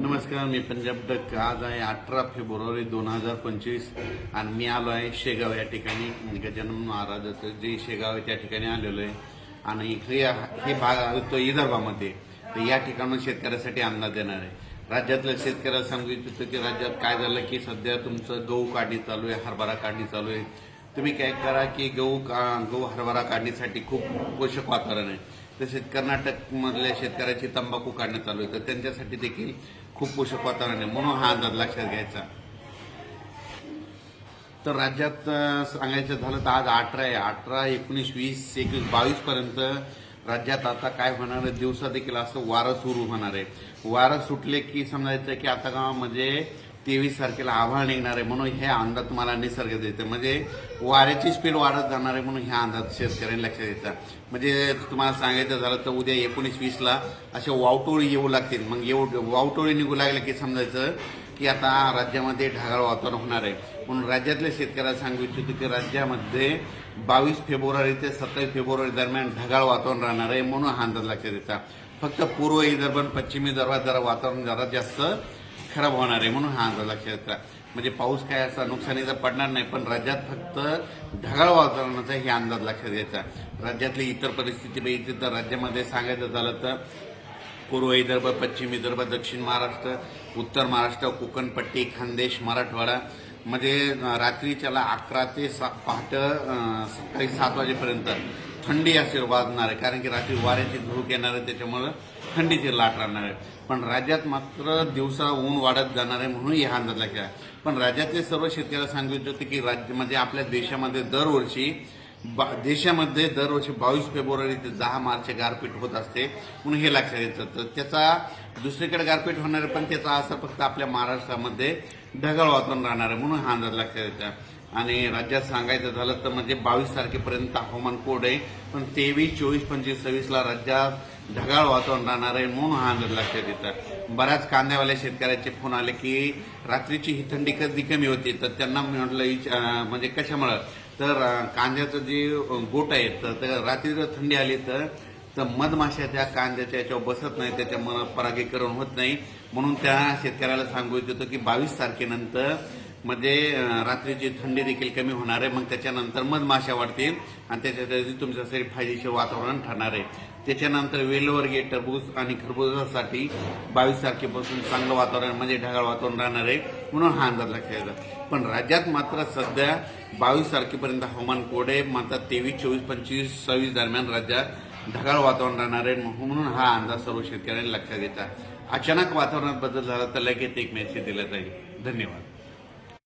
नमस्कार मी पंजाब डक. आज आहे अठरा फेब्रुवारी दोन हजार पंचवीस आणि मी आलो आहे शेगाव या ठिकाणी. गजानन महाराजाचं जे शेगाव आहे त्या ठिकाणी आलेलो आहे. आणि इकडे हे भाग तो विदर्भामध्ये. तर या ठिकाणून शेतकऱ्यासाठी अंदाज देणार आहे. राज्यातल्या शेतकऱ्याला सांगू इच्छितो की राज्यात काय झालं की सध्या तुमचं गहू काढणी चालू आहे हरभरा काढणी चालू आहे. तुम्ही काय करा की गहू का गहू हरभरा काढणीसाठी खूप पोषक वातावरण आहे. तसेच कर्नाटकमधल्या शेतकऱ्याची तंबाखू काढणं चालू आहे. तर त्यांच्यासाठी देखील खूप पोषक वातावरण आहे. म्हणून हा अंदाज लक्षात घ्यायचा. तर राज्यात सांगायचं झालं तर आज अठरा आहे. अठरा एकोणीस वीस एकवीस बावीस पर्यंत राज्यात आता काय होणार आहे? दिवसा देखील असं वारं सुरू होणार आहे. वारं सुटले की समजायचं की आता गावामध्ये तेवीस तारखेला आभाळ निघणार आहे म्हणून हे अंदाज तुम्हाला निसर्ग देते. म्हणजे वाऱ्याची स्पीड वाढत जाणार आहे म्हणून ह्या अंदाज शेतकऱ्यांनी लक्षात द्यायचा म्हणजे तुम्हाला सांगायचं झालं तर उद्या एकोणीस वीसला असे वावटोळी येऊ लागतील. मग येऊ वावटोळी निघू लागले की समजायचं की आता राज्यामध्ये ढगाळ वातावरण होणार आहे. म्हणून राज्यातल्या शेतकऱ्याला सांगू इच्छितो की राज्यामध्ये बावीस फेब्रुवारी ते सत्तावीस फेब्रुवारी दरम्यान ढगाळ वातावरण राहणार आहे म्हणून हा अंदाज लक्षात द्यायचा फक्त पूर्व विदर्भ पश्चिमी विदर्भात जरा वातावरण जरा जास्त खराब होणार आहे म्हणून हा अंदाज लक्षात येतात म्हणजे पाऊस काय असा नुकसानीचा पडणार नाही पण राज्यात फक्त ढगाळ वातावरणाचा हे अंदाज लक्षात घ्यायचा. राज्यातली इतर परिस्थिती बघितली तर राज्यामध्ये सांगायचं झालं तर पूर्व विदर्भ पश्चिम विदर्भ दक्षिण महाराष्ट्र उत्तर महाराष्ट्र कोकणपट्टी खानदेश मराठवाडा. मध्ये रात्री रात्रीच्याला अकरा ते सा पहाटं सकाळी सात वाजेपर्यंत थंडी असेल वाजणार आहे. कारण की रात्री वाऱ्याची झुळूक येणार आहे त्याच्यामुळं थंडीची लाट राहणार आहे. पण राज्यात मात्र दिवसा ऊन वाढत जाणार आहे म्हणून हा अंदाज लक्षात आहे. पण राज्यातले सर्व शेतकऱ्याला सांगू इच्छितो की राज्य म्हणजे आपल्या देशामध्ये दरवर्षी बा- देशामध्ये दरवर्षी बावीस फेब्रुवारी ते दहा मार्च गारपीट होत असते म्हणून हे लक्षात येतं. तर त्याचा दुसरीकडे गारपीट होणार आहे पण त्याचा असं फक्त आपल्या महाराष्ट्रामध्ये ढगाळ वातावरण राहणार आहे म्हणून हा अंदाज लक्षात येतं. आणि राज्यात सांगायचं झालं तर म्हणजे बावीस तारखेपर्यंत हवामान कोड आहे पण तेवीस चोवीस पंचवीस सव्वीसला राज्यात ढगाळ वातावरण राहणार आहे म्हणून हा अंदाज लक्षात येतात बऱ्याच कांद्यावाल्या शेतकऱ्याचे फोन आले की रात्रीची ही थंडी कधी कमी होती? तर त्यांना म्हटलं म्हणजे कशामुळं? तर कांद्याचं जे गोट आहे तर रात्री जर थंडी आली तर तर मधमाशा त्या कांद्याच्या याच्यावर बसत नाही त्याच्यामुळं परागीकरण होत नाही. म्हणून त्या शेतकऱ्याला सांगू इच्छितो की बावीस तारखेनंतर मध्ये रात्रीची थंडी देखील कमी होणार आहे मग त्याच्यानंतर मधमाशा वाढतील आणि त्याच्यासाठी तुमच्यासाठी फायदेशीर वातावरण ठरणार आहे. त्याच्यानंतर वेलवर्गीय टरबूज आणि खरबुजासाठी बावीस तारखेपासून चांगलं वातावरण म्हणजे ढगाळ वातावरण राहणार आहे म्हणून हा अंदाज लक्षात येतो. पण राज्यात मात्र सध्या बावीस तारखेपर्यंत हवामान कोरडे आहे मात्र तेवीस चोवीस पंचवीस सव्वीस दरम्यान राज्यात ढगाळ वातावरण राहणार आहे म्हणून हा अंदाज सर्व शेतकऱ्यांनी लक्षात येतात अचानक वातावरणात बदल झाला तर लगेच एक मेसेज दिला जाईल. धन्यवाद.